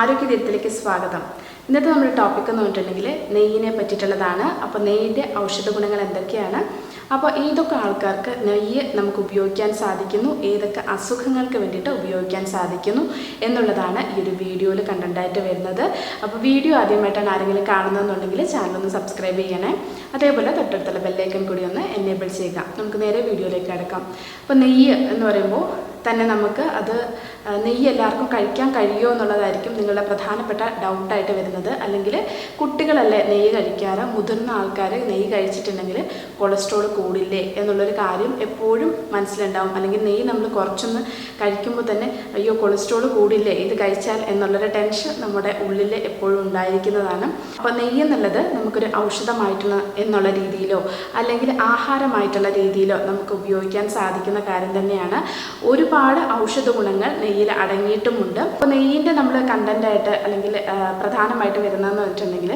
ആരോഗ്യതീരത്തിലേക്ക് സ്വാഗതം. ഇന്നത്തെ നമ്മുടെ ടോപ്പിക് എന്ന് പറഞ്ഞിട്ടുണ്ടെങ്കിൽ നെയ്യിനെ പറ്റിയിട്ടുള്ളതാണ്. അപ്പോൾ നെയ്യിന്റെ ഔഷധ ഗുണങ്ങൾ എന്തൊക്കെയാണ്? അപ്പോൾ ഏതൊക്കെ ആൾക്കാർക്ക് നെയ്യ് നമുക്ക് ഉപയോഗിക്കാൻ സാധിക്കുന്നു? ഏതൊക്കെ അസുഖങ്ങൾക്ക് വേണ്ടിയിട്ട് ഉപയോഗിക്കാൻ സാധിക്കുന്നു? എന്നുള്ളതാണ് ഈ ഒരു വീഡിയോയിൽ കണ്ടന്റായിട്ട് വരുന്നത്. അപ്പോൾ വീഡിയോ ആദ്യമായിട്ടാണ് ആരെങ്കിലും കാണുന്നതെന്നുണ്ടെങ്കിൽ ചാനൽ ഒന്ന് സബ്സ്ക്രൈബ് ചെയ്യണേ. അതേപോലെ തൊട്ടടുത്തുള്ള ബെല്ലേക്കൻ കൂടി ഒന്ന് എനേബിൾ ചെയ്യുക. നമുക്ക് നേരെ വീഡിയോയിലേക്ക് കിടക്കാം. അപ്പോൾ നെയ്യ് എന്ന് പറയുമ്പോൾ തന്നെ നമുക്ക് അത് നെയ്യ് എല്ലാവർക്കും കഴിക്കാൻ കഴിയുമോ എന്നുള്ളതായിരിക്കും നിങ്ങളുടെ പ്രധാനപ്പെട്ട ഡൗട്ടായിട്ട് വരുന്നത്. അല്ലെങ്കിൽ കുട്ടികളല്ലേ നെയ്യ് കഴിക്കാറ്? മുതിർന്ന ആൾക്കാർ നെയ്യ് കഴിച്ചിട്ടുണ്ടെങ്കിൽ കൊളസ്ട്രോൾ കൂടില്ലേ എന്നുള്ളൊരു കാര്യം എപ്പോഴും മനസ്സിലുണ്ടാവും. അല്ലെങ്കിൽ നെയ്യ് നമ്മൾ കുറച്ചൊന്ന് കഴിക്കുമ്പോൾ തന്നെ അയ്യോ കൊളസ്ട്രോൾ കൂടില്ലേ ഇത് കഴിച്ചാൽ എന്നുള്ളൊരു ടെൻഷൻ നമ്മുടെ ഉള്ളിൽ എപ്പോഴും ഉണ്ടായിരിക്കുന്നതാണ്. അപ്പോൾ നെയ്യ് എന്നുള്ളത് നമുക്കൊരു ഔഷധമായിട്ടുള്ള എന്നുള്ള രീതിയിലോ അല്ലെങ്കിൽ ആഹാരമായിട്ടുള്ള രീതിയിലോ നമുക്ക് ഉപയോഗിക്കാൻ സാധിക്കുന്ന കാര്യം തന്നെയാണ്. ഒരുപാട് ഔഷധ ഗുണങ്ങൾ നെയ്യിൽ അടങ്ങിയിട്ടുമുണ്ട്. അപ്പോൾ നെയ്യിന്റെ നമ്മൾ കണ്ടന്റായിട്ട് അല്ലെങ്കിൽ പ്രധാനമായിട്ട് വരുന്നതെന്ന് വെച്ചിട്ടുണ്ടെങ്കിൽ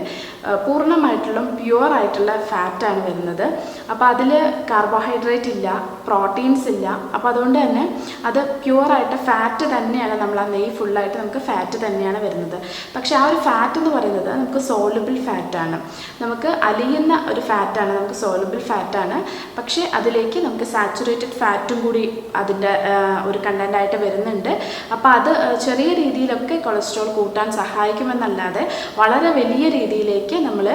പൂർണമായിട്ടുള്ള പ്യുവർ ആയിട്ടുള്ള ഫാറ്റാണ് വരുന്നത്. അപ്പോൾ അതിൽ കാർബോഹൈഡ്രേറ്റ് ഇല്ല പ്രോട്ടീൻസ് ഇല്ല. അപ്പോൾ അതുകൊണ്ട് തന്നെ അത് പ്യുവറായിട്ട് ഫാറ്റ് തന്നെയാണ് നമ്മൾ ആ നെയ്യ് ഫുള്ളായിട്ട് നമുക്ക് ഫാറ്റ് തന്നെയാണ് വരുന്നത്. പക്ഷേ ആ ഒരു ഫാറ്റ് എന്ന് പറയുന്നത് നമുക്ക് സോലബിൾ ഫാറ്റാണ് നമുക്ക് അലിയുന്ന ഒരു ഫാറ്റാണ് നമുക്ക് സോലബിൾ ഫാറ്റാണ് പക്ഷേ അതിലേക്ക് നമുക്ക് സാച്ചുറേറ്റഡ് ഫാറ്റും കൂടി അതിന്റെ ഒരു കണ്ടന്റായിട്ട് വരുന്നുണ്ട്. അപ്പോൾ അത് ചെറിയ രീതിയിലൊക്കെ കൊളസ്ട്രോൾ കൂട്ടാൻ സഹായിക്കുമെന്നല്ലാതെ വളരെ വലിയ രീതിയിലേക്ക് നമ്മൾ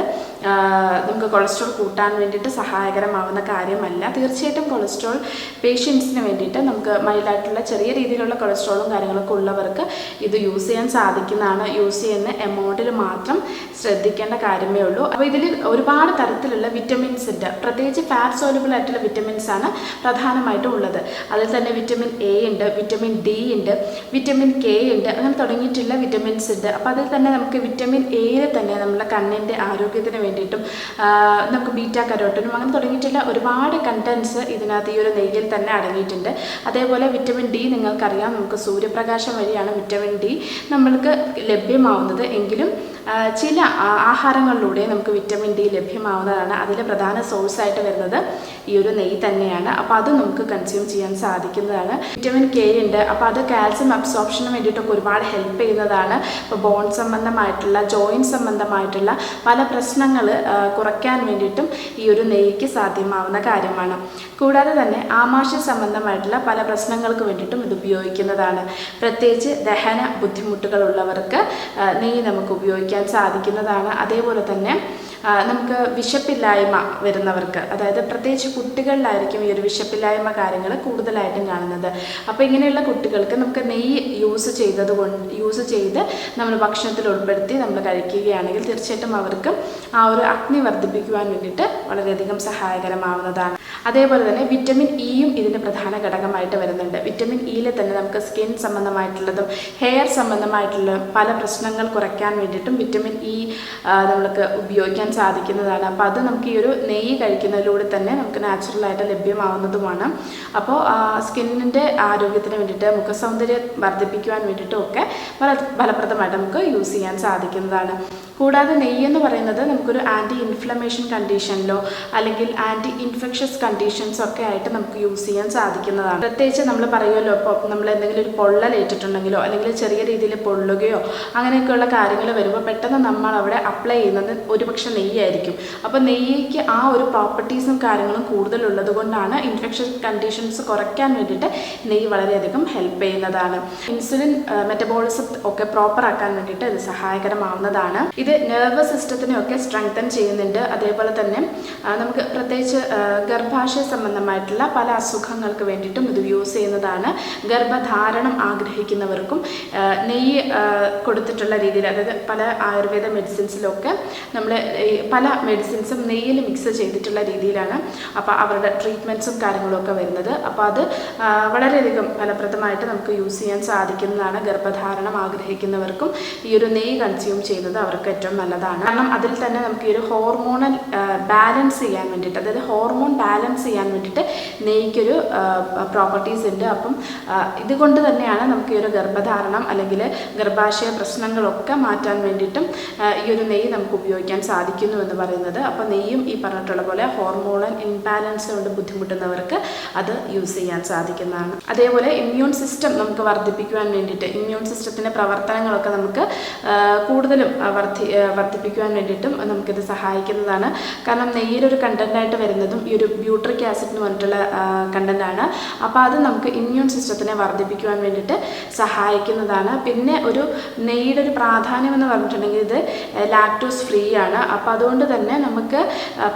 നമുക്ക് കൊളസ്ട്രോൾ കൂട്ടാൻ വേണ്ടിയിട്ട് സഹായകരമാവുന്ന കാര്യമല്ല. തീർച്ചയായിട്ടും കൊളസ്ട്രോൾ പേഷ്യൻസിന് വേണ്ടിയിട്ട് നമുക്ക് മൈൽഡായിട്ടുള്ള ചെറിയ രീതിയിലുള്ള കൊളസ്ട്രോളും കാര്യങ്ങളൊക്കെ ഉള്ളവർക്ക് ഇത് യൂസ് ചെയ്യാൻ സാധിക്കുന്നതാണ്. യൂസ് ചെയ്യുന്ന എമൗണ്ടിൽ മാത്രം ശ്രദ്ധിക്കേണ്ട കാര്യമേ ഉള്ളൂ. അപ്പോൾ ഇതിൽ ഒരുപാട് തരത്തിലുള്ള വിറ്റമിൻസ് ഉണ്ട്. പ്രത്യേകിച്ച് ഫാറ്റ് സോലബിൾ ആയിട്ടുള്ള വിറ്റമിൻസ് ആണ് പ്രധാനമായിട്ടും ഉള്ളത്. അതിൽ തന്നെ വിറ്റമിൻ എ ഉണ്ട് വിറ്റമിൻ ഡി ഉണ്ട് വിറ്റമിൻ കെ ഉണ്ട് അങ്ങനെ തുടങ്ങിയിട്ടുള്ള വിറ്റമിൻസ് ഉണ്ട്. അപ്പോൾ അതിൽ തന്നെ നമുക്ക് വിറ്റമിൻ എയിൽ തന്നെ നമ്മുടെ കണ്ണിന്റെ ആരോഗ്യത്തിന് വേണ്ടിയിട്ടും നമുക്ക് ബീറ്റാ കരോട്ടനും അങ്ങനെ തുടങ്ങിയിട്ടുള്ള ഒരുപാട് കണ്ടൻസ് ഇതിനകത്ത് ഈ ഒരു നെയ്യിൽ തന്നെ അടങ്ങിയിട്ടുണ്ട്. അതേപോലെ വിറ്റമിൻ ഡി നിങ്ങൾക്കറിയാം നമുക്ക് സൂര്യപ്രകാശം വഴിയാണ് വിറ്റമിൻ ഡി നമ്മൾക്ക് ലഭ്യമാവുന്നത്. എങ്കിലും ചില ആഹാരങ്ങളിലൂടെ നമുക്ക് വിറ്റമിൻ ഡി ലഭ്യമാവുന്നതാണ് അതിലെ പ്രധാന സോഴ്സായിട്ട് വരുന്നത് ഈ ഒരു നെയ്യ് തന്നെയാണ്. അപ്പോൾ അത് നമുക്ക് കൺസ്യൂം ചെയ്യാൻ സാധിക്കുന്നതാണ്. വിറ്റമിൻ കെ ഉണ്ട്. അപ്പോൾ അത് കാൽസ്യം അബ്സോർപ്ഷന് വേണ്ടിയിട്ടൊക്കെ ഒരുപാട് ഹെൽപ്പ് ചെയ്യുന്നതാണ്. ഇപ്പോൾ ബോൺ സംബന്ധമായിട്ടുള്ള ജോയിന്റ് സംബന്ധമായിട്ടുള്ള പല പ്രശ്നങ്ങൾ കുറയ്ക്കാൻ വേണ്ടിയിട്ടും ഈ ഒരു നെയ്യ്ക്ക് സാധ്യമാവുന്ന കാര്യമാണ്. കൂടാതെ തന്നെ ആമാശ സംബന്ധമായിട്ടുള്ള പല പ്രശ്നങ്ങൾക്ക് വേണ്ടിയിട്ടും ഇത് ഉപയോഗിക്കുന്നതാണ്. പ്രത്യേകിച്ച് ദഹന ബുദ്ധിമുട്ടുകളുള്ളവർക്ക് നെയ്യ് നമുക്ക് ഉപയോഗിക്കാൻ സാധിക്കുന്നതാണ്. അതേപോലെ തന്നെ നമുക്ക് വിശപ്പില്ലായ്മ വരുന്നവർക്ക് അതായത് പ്രത്യേകിച്ച് കുട്ടികളിലായിരിക്കും ഈ ഒരു വിശപ്പില്ലായ്മ കാര്യങ്ങൾ കൂടുതലായിട്ടും കാണുന്നത്. അപ്പോൾ ഇങ്ങനെയുള്ള കുട്ടികൾക്ക് നമുക്ക് നെയ്യ് യൂസ് ചെയ്തത് യൂസ് ചെയ്ത് നമ്മൾ ഭക്ഷണത്തിൽ ഉൾപ്പെടുത്തി നമ്മൾ കഴിക്കുകയാണെങ്കിൽ തീർച്ചയായിട്ടും അവർക്ക് ആ ഒരു അഗ്നി വർദ്ധിപ്പിക്കുവാൻ വേണ്ടിയിട്ട് വളരെയധികം സഹായകരമാവുന്നതാണ്. അതേപോലെ തന്നെ വിറ്റമിൻ ഇയും ഇതിന്റെ പ്രധാന ഘടകമായിട്ട് വരുന്നുണ്ട്. വിറ്റമിൻ ഇയിൽ തന്നെ നമുക്ക് സ്കിൻ സംബന്ധമായിട്ടുള്ളതും ഹെയർ സംബന്ധമായിട്ടുള്ള പല പ്രശ്നങ്ങൾ കുറയ്ക്കാൻ വേണ്ടിയിട്ടും വിറ്റമിൻ ഇ നമ്മൾക്ക് ഉപയോഗിക്കാൻ സാധിക്കുന്നതാണ്. അപ്പോൾ അത് നമുക്ക് ഈ ഒരു നെയ്യ് കഴിക്കുന്നതിലൂടെ തന്നെ നമുക്ക് നാച്ചുറലായിട്ട് ലഭ്യമാവുന്നതുമാണ്. അപ്പോൾ സ്കിന്നിന്റെ ആരോഗ്യത്തിന് വേണ്ടിയിട്ട് മുഖസൗന്ദര്യം വർദ്ധിപ്പിക്കുവാൻ വേണ്ടിയിട്ടും ഒക്കെ ഫല ഫലപ്രദമായിട്ട് നമുക്ക് യൂസ് ചെയ്യാൻ സാധിക്കുന്നതാണ്. കൂടാതെ നെയ്യ് എന്ന് പറയുന്നത് നമുക്കൊരു ആന്റി ഇൻഫ്ലമേഷൻ കണ്ടീഷനിലോ അല്ലെങ്കിൽ ആന്റി ഇൻഫെക്ഷസ് കണ്ടീഷൻസ് ഒക്കെ ആയിട്ട് നമുക്ക് യൂസ് ചെയ്യാൻ സാധിക്കുന്നതാണ്. പ്രത്യേകിച്ച് നമ്മൾ പറയുമല്ലോ ഇപ്പോൾ നമ്മൾ എന്തെങ്കിലും ഒരു പൊള്ളലേറ്റിട്ടുണ്ടെങ്കിലോ അല്ലെങ്കിൽ ചെറിയ രീതിയിൽ പൊള്ളുകയോ അങ്ങനെയൊക്കെയുള്ള കാര്യങ്ങൾ വരുമ്പോൾ പെട്ടെന്ന് നമ്മൾ അവിടെ അപ്ലൈ ചെയ്യുന്നത് ഒരുപക്ഷെ നെയ്യായിരിക്കും. അപ്പോൾ നെയ്യ്ക്ക് ആ ഒരു പ്രോപ്പർട്ടീസും കാര്യങ്ങളും കൂടുതലുള്ളത് കൊണ്ടാണ് ഇൻഫെക്ഷൻ കണ്ടീഷൻസ് കുറയ്ക്കാൻ വേണ്ടിയിട്ട് നെയ്യ് വളരെയധികം ഹെൽപ്പ് ചെയ്യുന്നതാണ്. ഇൻസുലിൻ മെറ്റബോളിസം ഒക്കെ പ്രോപ്പർ ആക്കാൻ വേണ്ടിയിട്ട് ഇത് സഹായകരമാവുന്നതാണ്. ഇത് നെർവസ് സിസ്റ്റത്തിനെയൊക്കെ സ്ട്രെങ്തൻ ചെയ്യുന്നുണ്ട്. അതേപോലെ തന്നെ നമുക്ക് പ്രത്യേകിച്ച് ഗർഭാശയ സംബന്ധമായിട്ടുള്ള പല അസുഖങ്ങൾക്ക് വേണ്ടിയിട്ടും ഇത് യൂസ് ചെയ്യുന്നതാണ്. ഗർഭധാരണം ആഗ്രഹിക്കുന്നവർക്കും നെയ്യ് കൊടുത്തിട്ടുള്ള രീതിയിൽ അതായത് പല ആയുർവേദ മെഡിസിൻസിലൊക്കെ നമ്മൾ പല മെഡിസിൻസും നെയ്യിൽ മിക്സ് ചെയ്തിട്ടുള്ള രീതിയിലാണ് അപ്പോൾ അവരുടെ ട്രീറ്റ്മെന്റ്സും കാര്യങ്ങളൊക്കെ വരുന്നത്. അപ്പോൾ അത് വളരെയധികം ഫലപ്രദമായിട്ട് നമുക്ക് യൂസ് ചെയ്യാൻ സാധിക്കുന്നതാണ് ഗർഭധാരണം ആഗ്രഹിക്കുന്നവർക്കും ഈ ഒരു നെയ്യ് കൺസ്യൂം ചെയ്യുന്നത് അവർക്ക് ഏറ്റവും നല്ലതാണ്. കാരണം അതിൽ തന്നെ നമുക്ക് ഈ ഒരു ഹോർമോണൽ ബാലൻസ് ചെയ്യാൻ വേണ്ടിയിട്ട് അതായത് ഹോർമോൺ ബാലൻസ് ചെയ്യാൻ വേണ്ടിയിട്ട് നെയ്ക്കൊരു പ്രോപ്പർട്ടീസ് ഉണ്ട്. അപ്പം ഇതുകൊണ്ട് തന്നെയാണ് നമുക്ക് ഈ ഒരു ഗർഭധാരണം അല്ലെങ്കിൽ ഗർഭാശയ പ്രശ്നങ്ങളൊക്കെ മാറ്റാൻ വേണ്ടിയിട്ടും ഈ ഒരു നെയ്യ് നമുക്ക് ഉപയോഗിക്കാൻ സാധിക്കുന്നു എന്ന് പറയുന്നത്. അപ്പോൾ നെയ്യും ഈ പറഞ്ഞിട്ടുള്ള പോലെ ഹോർമോണൽ ഇംബാലൻസ് കൊണ്ട് ബുദ്ധിമുട്ടുന്നവർക്ക് അത് യൂസ് ചെയ്യാൻ സാധിക്കുന്നതാണ്. അതേപോലെ ഇമ്മ്യൂൺ സിസ്റ്റം നമുക്ക് വർദ്ധിപ്പിക്കുവാൻ വേണ്ടിയിട്ട് ഇമ്മ്യൂൺ സിസ്റ്റത്തിന്റെ പ്രവർത്തനങ്ങളൊക്കെ നമുക്ക് കൂടുതലും വർദ്ധി വർദ്ധിപ്പിക്കുവാൻ വേണ്ടിയിട്ടും നമുക്കിത് സഹായിക്കുന്നതാണ്. കാരണം നെയ്യിലൊരു കണ്ടന്റായിട്ട് വരുന്നതും ഈ ഒരു ബ്യൂട്രിക് ആസിഡ് എന്ന് പറഞ്ഞിട്ടുള്ള കണ്ടന്റാണ് അപ്പോൾ അത് നമുക്ക് ഇമ്മ്യൂൺ സിസ്റ്റത്തിനെ വർദ്ധിപ്പിക്കുവാൻ വേണ്ടിയിട്ട് സഹായിക്കുന്നതാണ്. പിന്നെ ഒരു നെയ്യുടെ ഒരു പ്രാധാന്യം എന്ന് പറഞ്ഞിട്ടുണ്ടെങ്കിൽ ഇത് ലാക്ടോസ് ഫ്രീ ആണ്. അപ്പോൾ അതുകൊണ്ട് തന്നെ നമുക്ക്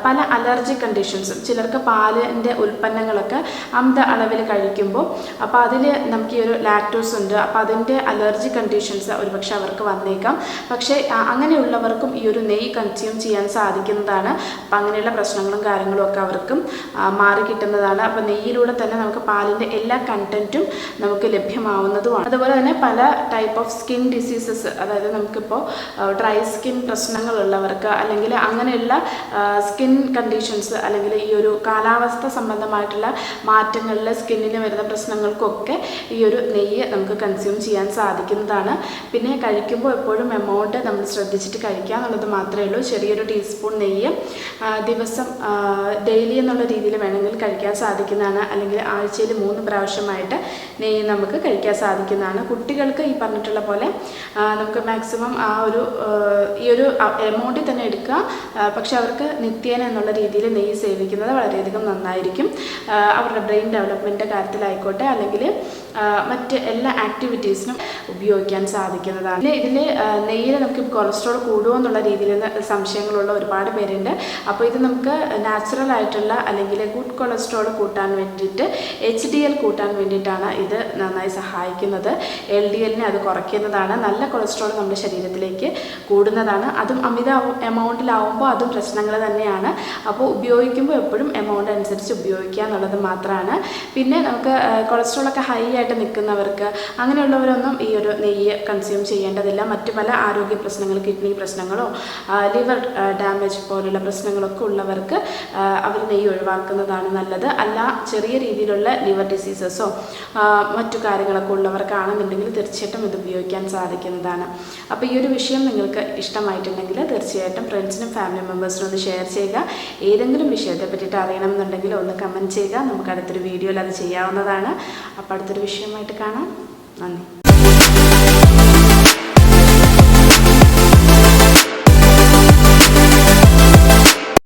പല അലർജി കണ്ടീഷൻസും ചിലർക്ക് പാലിന്റെ ഉൽപ്പന്നങ്ങളൊക്കെ അമിത അളവിൽ കഴിക്കുമ്പോൾ അപ്പോൾ അതിൽ നമുക്ക് ഈ ഒരു ലാക്ടോസ് ഉണ്ട്. അപ്പോൾ അതിന്റെ അലർജി കണ്ടീഷൻസ് ഒരുപക്ഷെ അവർക്ക് വന്നേക്കാം. പക്ഷേ ആ, അങ്ങനെയുള്ളവർക്കും ഈ ഒരു നെയ്യ് കൺസ്യൂം ചെയ്യാൻ സാധിക്കുന്നതാണ്. അപ്പം അങ്ങനെയുള്ള പ്രശ്നങ്ങളും കാര്യങ്ങളും ഒക്കെ അവർക്കും മാറി കിട്ടുന്നതാണ്. അപ്പോൾ നെയ്യിലൂടെ തന്നെ നമുക്ക് പാലിന്റെ എല്ലാ കണ്ടന്റും നമുക്ക് ലഭ്യമാവുന്നതുമാണ്. അതുപോലെ തന്നെ പല ടൈപ്പ് ഓഫ് സ്കിൻ ഡിസീസസ് അതായത് നമുക്കിപ്പോൾ ഡ്രൈ സ്കിൻ പ്രശ്നങ്ങളുള്ളവർക്ക് അല്ലെങ്കിൽ അങ്ങനെയുള്ള സ്കിൻ കണ്ടീഷൻസ് അല്ലെങ്കിൽ ഈ ഒരു കാലാവസ്ഥ സംബന്ധമായിട്ടുള്ള മാറ്റങ്ങളിൽ സ്കിന്നിന് വരുന്ന പ്രശ്നങ്ങൾക്കൊക്കെ ഈ ഒരു നെയ്യ് നമുക്ക് കൺസ്യൂം ചെയ്യാൻ സാധിക്കുന്നതാണ്. പിന്നെ കഴിക്കുമ്പോൾ എപ്പോഴും എമൗണ്ട് നമ്മൾ ശ്രദ്ധിച്ചിട്ട് കഴിക്കുക എന്നുള്ളത് മാത്രമേ ഉള്ളൂ. ചെറിയൊരു ടീസ്പൂൺ നെയ്യ് ദിവസം ഡെയിലി എന്നുള്ള രീതിയിൽ വേണമെങ്കിൽ കഴിക്കാൻ സാധിക്കുന്നതാണ്. അല്ലെങ്കിൽ ആഴ്ചയിൽ മൂന്ന് പ്രാവശ്യമായിട്ട് നെയ്യ് നമുക്ക് കഴിക്കാൻ സാധിക്കുന്നതാണ്. കുട്ടികൾക്ക് ഈ പറഞ്ഞിട്ടുള്ള പോലെ നമുക്ക് മാക്സിമം ആ ഒരു ഈ ഒരു എമൗണ്ടിൽ തന്നെ എടുക്കുക. പക്ഷെ അവർക്ക് നിത്യേന എന്നുള്ള രീതിയിൽ നെയ്യ് സേവിക്കുന്നത് വളരെയധികം നന്നായിരിക്കും. അവരുടെ ബ്രെയിൻ ഡെവലപ്മെന്റിന്റെ കാര്യത്തിലായിക്കോട്ടെ. അല്ലെങ്കിൽ മറ്റ് എല്ലാ ആക്ടിവിറ്റീസിനും ഉപയോഗിക്കാൻ സാധിക്കുന്നതാണ്. പിന്നെ ഇതിൽ നെയ്യിൽ നമുക്ക് കൊളസ്ട്രോൾ കൂടുമോ എന്നുള്ള രീതിയിൽ സംശയങ്ങളുള്ള ഒരുപാട് പേരുണ്ട്. അപ്പോൾ ഇത് നമുക്ക് നാച്ചുറൽ ആയിട്ടുള്ള അല്ലെങ്കിൽ ഗുഡ് കൊളസ്ട്രോൾ കൂട്ടാൻ വേണ്ടിയിട്ട് എച്ച് ഡി എൽ കൂട്ടാൻ വേണ്ടിയിട്ടാണ് ഇത് നന്നായി സഹായിക്കുന്നത്. എൽ ഡി എല്ലിനെ അത് കുറയ്ക്കുന്നതാണ്. നല്ല കൊളസ്ട്രോൾ നമ്മുടെ ശരീരത്തിലേക്ക് കൂടുന്നതാണ്. അതും അമിത എമൗണ്ടിലാവുമ്പോൾ അതും പ്രശ്നങ്ങൾ തന്നെയാണ്. അപ്പോൾ ഉപയോഗിക്കുമ്പോൾ എപ്പോഴും എമൗണ്ട് അനുസരിച്ച് ഉപയോഗിക്കുക എന്നുള്ളത് മാത്രമാണ്. പിന്നെ നമുക്ക് കൊളസ്ട്രോളൊക്കെ ഹൈ ആയിട്ട് നിൽക്കുന്നവർക്ക് അങ്ങനെയുള്ളവരൊന്നും ഈ ഒരു നെയ്യ് കൺസ്യൂം ചെയ്യേണ്ടതില്ല. മറ്റു പല ആരോഗ്യ പ്രശ്നങ്ങൾ കിഡ്നി പ്രശ്നങ്ങളോ ലിവർ ഡാമേജ് പോലുള്ള പ്രശ്നങ്ങളൊക്കെ ഉള്ളവർക്ക് അവർ നെയ്യ് ഒഴിവാക്കുന്നതാണ് നല്ലത്. അല്ല ചെറിയ രീതിയിലുള്ള ലിവർ ഡിസീസസോ മറ്റു കാര്യങ്ങളൊക്കെ ഉള്ളവർക്കാണെന്നുണ്ടെങ്കിൽ തീർച്ചയായിട്ടും ഇത് ഉപയോഗിക്കാൻ സാധിക്കുന്നതാണ്. അപ്പോൾ ഈ ഒരു വിഷയം നിങ്ങൾക്ക് ഇഷ്ടമായിട്ടുണ്ടെങ്കിൽ തീർച്ചയായിട്ടും ഫ്രണ്ട്സിനും ഫാമിലി മെമ്പേഴ്സിനും ഒന്ന് ഷെയർ ചെയ്യുക. ഏതെങ്കിലും വിഷയത്തെ പറ്റിയിട്ട് അറിയണമെന്നുണ്ടെങ്കിൽ ഒന്ന് കമന്റ് ചെയ്യുക. നമുക്ക് അടുത്തൊരു വീഡിയോയിൽ അത് ചെയ്യാവുന്നതാണ്. അപ്പോൾ അടുത്തൊരു വിഷയമായിട്ട് കാണാം. നന്ദി.